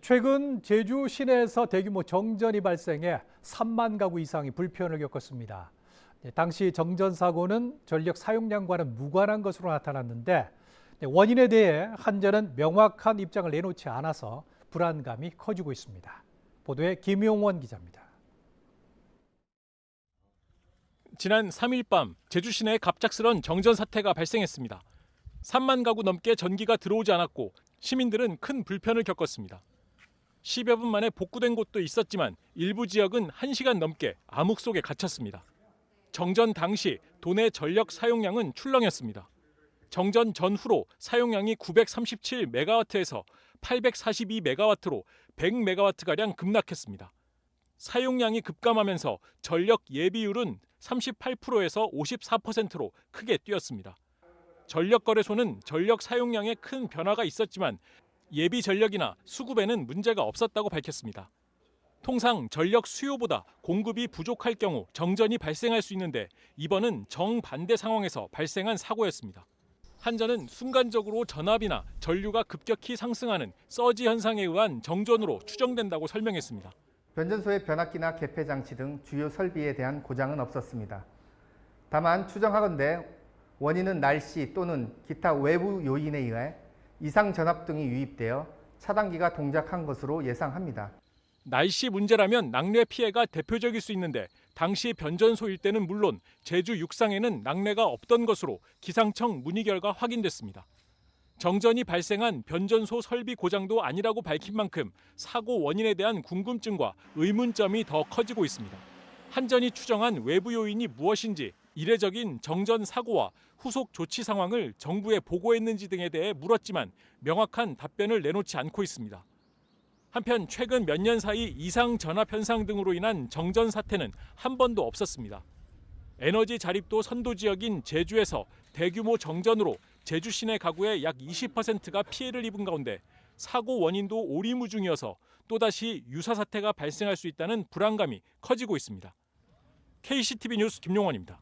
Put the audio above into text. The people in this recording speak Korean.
최근 제주 시내에서 대규모 정전이 발생해 3만 가구 이상이 불편을 겪었습니다. 네, 당시 정전 사고는 전력 사용량과는 무관한 것으로 나타났는데 네, 원인에 대해 한전은 명확한 입장을 내놓지 않아서 불안감이 커지고 있습니다. 보도에 김용원 기자입니다. 지난 3일 밤 제주 시내에 갑작스런 정전 사태가 발생했습니다. 3만 가구 넘게 전기가 들어오지 않았고 시민들은 큰 불편을 겪었습니다. 10여 분 만에 복구된 곳도 있었지만 일부 지역은 1시간 넘게 암흑 속에 갇혔습니다. 정전 당시 도내 전력 사용량은 출렁였습니다. 정전 전후로 사용량이 937메가와트에서 842메가와트로 100메가와트가량 급락했습니다. 사용량이 급감하면서 전력 예비율은 38%에서 54%로 크게 뛰었습니다. 전력거래소는 전력 사용량에 큰 변화가 있었지만 예비 전력이나 수급에는 문제가 없었다고 밝혔습니다. 통상 전력 수요보다 공급이 부족할 경우 정전이 발생할 수 있는데 이번은 정반대 상황에서 발생한 사고였습니다. 한전은 순간적으로 전압이나 전류가 급격히 상승하는 서지 현상에 의한 정전으로 추정된다고 설명했습니다. 변전소의 변압기나 개폐 장치 등 주요 설비에 대한 고장은 없었습니다. 다만 추정하건대 원인은 날씨 또는 기타 외부 요인에 의해 이상 전압 등이 유입되어 차단기가 동작한 것으로 예상합니다. 날씨 문제라면 낙뢰 피해가 대표적일 수 있는데 당시 변전소 일대는 물론 제주 육상에는 낙뢰가 없던 것으로 기상청 문의 결과 확인됐습니다. 정전이 발생한 변전소 설비 고장도 아니라고 밝힌 만큼 사고 원인에 대한 궁금증과 의문점이 더 커지고 있습니다. 한전이 추정한 외부 요인이 무엇인지 이례적인 정전 사고와 후속 조치 상황을 정부에 보고했는지 등에 대해 물었지만 명확한 답변을 내놓지 않고 있습니다. 한편 최근 몇 년 사이 이상 전압 현상 등으로 인한 정전 사태는 한 번도 없었습니다. 에너지 자립도 선도 지역인 제주에서 대규모 정전으로 제주 시내 가구의 약 20%가 피해를 입은 가운데 사고 원인도 오리무중이어서 또다시 유사 사태가 발생할 수 있다는 불안감이 커지고 있습니다. KCTV 뉴스 김용원입니다.